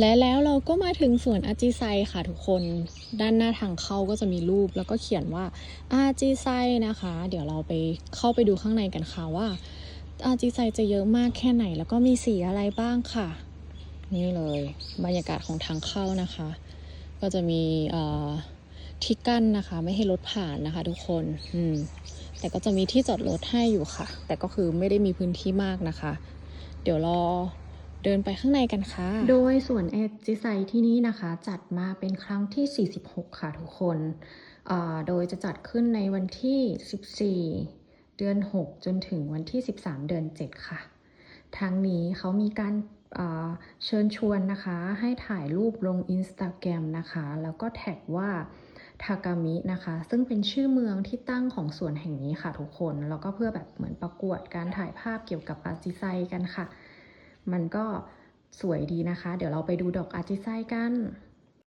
และแล้วเราก็มาถึงสวนอาจิไซค่ะทุกคน ด้านหน้าทางเข้าก็จะมีรูป แล้วก็เขียนว่าอาจิไซนะคะ เดี๋ยวเราไปเข้าไปดูข้างในกันค่ะว่าอาจิไซจะเยอะมากแค่ไหน แล้วก็มีสีอะไรบ้างค่ะ นี่เลยบรรยากาศของทางเข้านะคะ ก็จะมีที่กั้นนะคะ ไม่ให้รถผ่านนะคะทุกคนอืมแต่ก็จะมีที่จอดรถให้อยู่ค่ะ แต่ก็คือไม่ได้มีพื้นที่มากนะคะ เดี๋ยวรอ เดินไปข้างในกันค่ะ โดยส่วนเอจิไซที่นี่นะคะ จัดมาเป็นครั้งที่ 46 ค่ะทุกคน โดยจะจัดขึ้นในวันที่ 14 เดือน 6 จนถึงวันที่ 13 เดือน 7 ค่ะทั้งนี้เขามีการเชิญชวนนะคะ ให้ถ่ายรูปลง Instagram นะคะ แล้วก็แท็กว่าทากามินะคะ ซึ่งเป็นชื่อเมืองที่ตั้งของสวนแห่งนี้ค่ะทุกคน แล้วก็เพื่อแบบเหมือนประกวดการถ่ายภาพเกี่ยวกับอาจิไซกันค่ะ มันก็สวยดีนะคะ เดี๋ยวเราไปดูดอกอาจิไซกัน